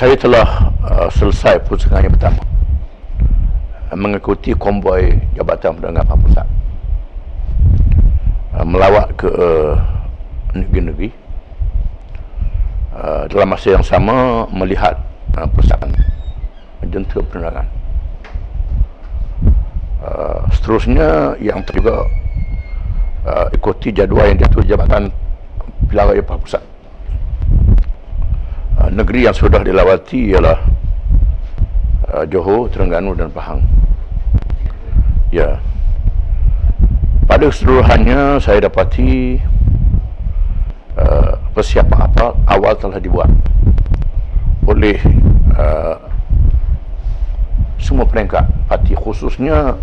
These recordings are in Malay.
saya telah uh, selesai pusingan yang pertama. Mengikuti konvoi Jabatan Perdagangan Pahang Pusat. Uh, melawat ke uh, negeri-negeri. Uh, dalam masa yang sama melihat uh, perusahaan jentera perdagangan uh, seterusnya yang juga uh, ikuti jadual yang diatur Jabatan Pilihan Raya Pusat negeri yang sudah dilawati ialah uh, Johor, Terengganu dan Pahang. Ya. Pada keseluruhannya saya dapati uh, persiapan apa awal telah dibuat oleh uh, semua peringkat parti khususnya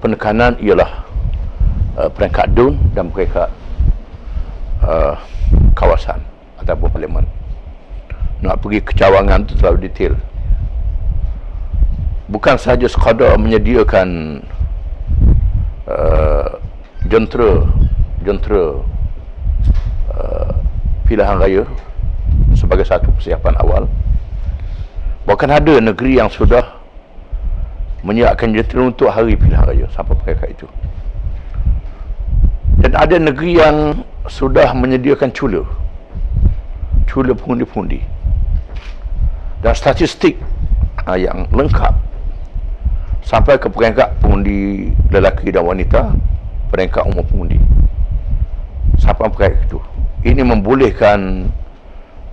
penekanan ialah uh, peringkat DUN dan peringkat uh, kawasan ataupun parlimen nak pergi ke cawangan tu terlalu detail. Bukan sahaja sekadar menyediakan uh, jentera jentera uh, pilihan raya sebagai satu persiapan awal. Bahkan ada negeri yang sudah menyiapkan jentera untuk hari pilihan raya sampai mereka itu. Dan ada negeri yang sudah menyediakan cula. Cula pengundi-pengundi dan statistik uh, yang lengkap. Sampai ke peringkat pengundi lelaki dan wanita peringkat umum pengundi. Sampai peringkat itu ini membolehkan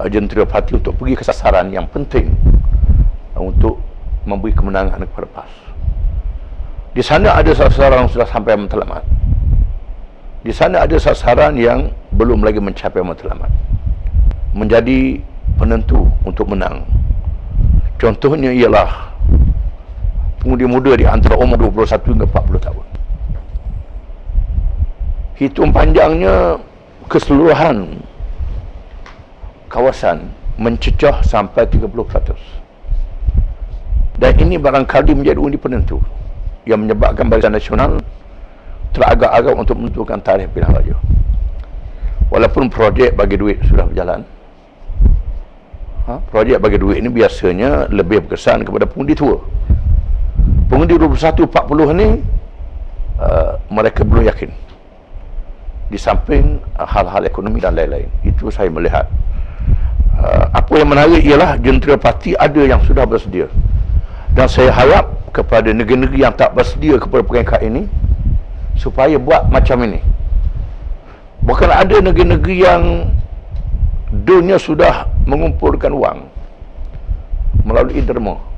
uh, jentera parti untuk pergi ke sasaran yang penting uh, untuk memberi kemenangan kepada PAS. Di sana ada sasaran yang sudah sampai matlamat di sana ada sasaran yang belum lagi mencapai matlamat menjadi penentu untuk menang Contohnya ialah pengundi muda di antara umur 21 hingga 40 tahun. Hitung panjangnya keseluruhan kawasan mencecah sampai 30%. Dan ini barangkali menjadi undi penentu yang menyebabkan Barisan Nasional teragak-agak untuk menentukan tarikh pilihan raya. Walaupun projek bagi duit sudah berjalan, ha, projek bagi duit ini biasanya lebih berkesan kepada pengundi tua. Pengundi 21-40 ni uh, mereka belum yakin. Di samping uh, hal-hal ekonomi dan lain-lain. Itu saya melihat. Uh, apa yang menarik ialah jentera parti ada yang sudah bersedia. Dan saya harap kepada negeri-negeri yang tak bersedia kepada peringkat ini supaya buat macam ini. Bukan ada negeri-negeri yang dunia sudah mengumpulkan wang melalui derma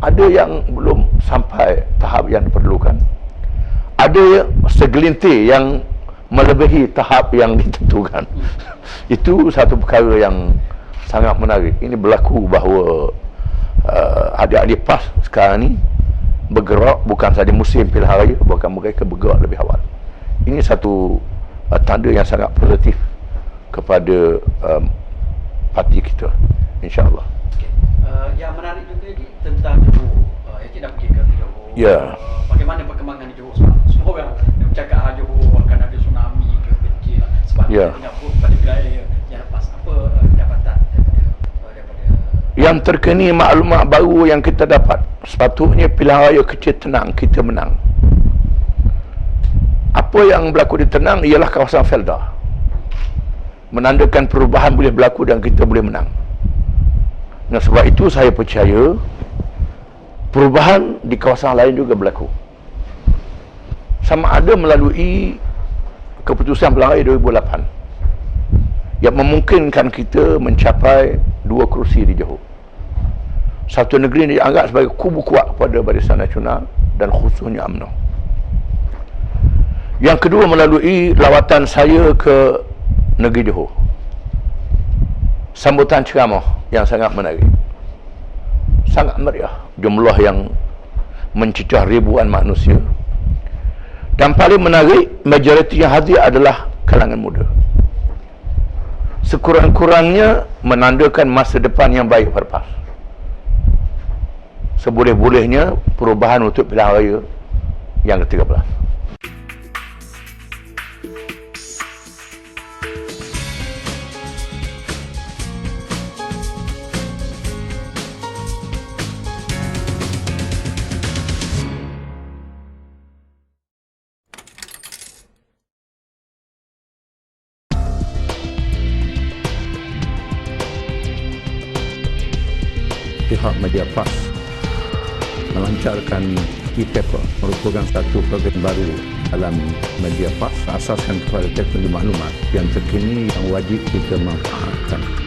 ada yang belum sampai tahap yang diperlukan. Ada segelintir yang melebihi tahap yang ditentukan. Itu satu perkara yang sangat menarik. Ini berlaku bahawa uh, adik-adik PAS sekarang ni bergerak bukan saja musim pilihan raya bahkan mereka bergerak lebih awal. Ini satu uh, tanda yang sangat positif kepada um, parti kita insyaallah. Okay. Uh, yang menarik juga lagi tentang Johor. Uh, yang tidak pergi ke Johor. Ya. Yeah. Uh, bagaimana perkembangan di Johor? Semua orang bercakap ah Johor akan ada tsunami ke kecil sebab yeah. kita pada wilayah yang lepas apa uh, pendapatan daripada, uh, daripada yang terkini maklumat baru yang kita dapat sepatutnya pilihan raya kecil tenang kita menang apa yang berlaku di tenang ialah kawasan Felda menandakan perubahan boleh berlaku dan kita boleh menang. Nah sebab itu saya percaya perubahan di kawasan lain juga berlaku. Sama ada melalui keputusan Belangrai 2008 yang memungkinkan kita mencapai dua kursi di Johor. Satu negeri ini dianggap sebagai kubu kuat pada Barisan Nasional dan khususnya UMNO. Yang kedua melalui lawatan saya ke negeri Johor. Sambutan ceramah yang sangat menarik. Sangat meriah jumlah yang mencecah ribuan manusia. Dan paling menarik majoriti yang hadir adalah kalangan muda. Sekurang-kurangnya menandakan masa depan yang baik berpas seboleh-bolehnya perubahan untuk pilihan raya yang ke-13 pihak Media Pas melancarkan e-paper merupakan satu program baru dalam media pas asaskan kepada teknologi maklumat yang terkini yang wajib kita manfaatkan.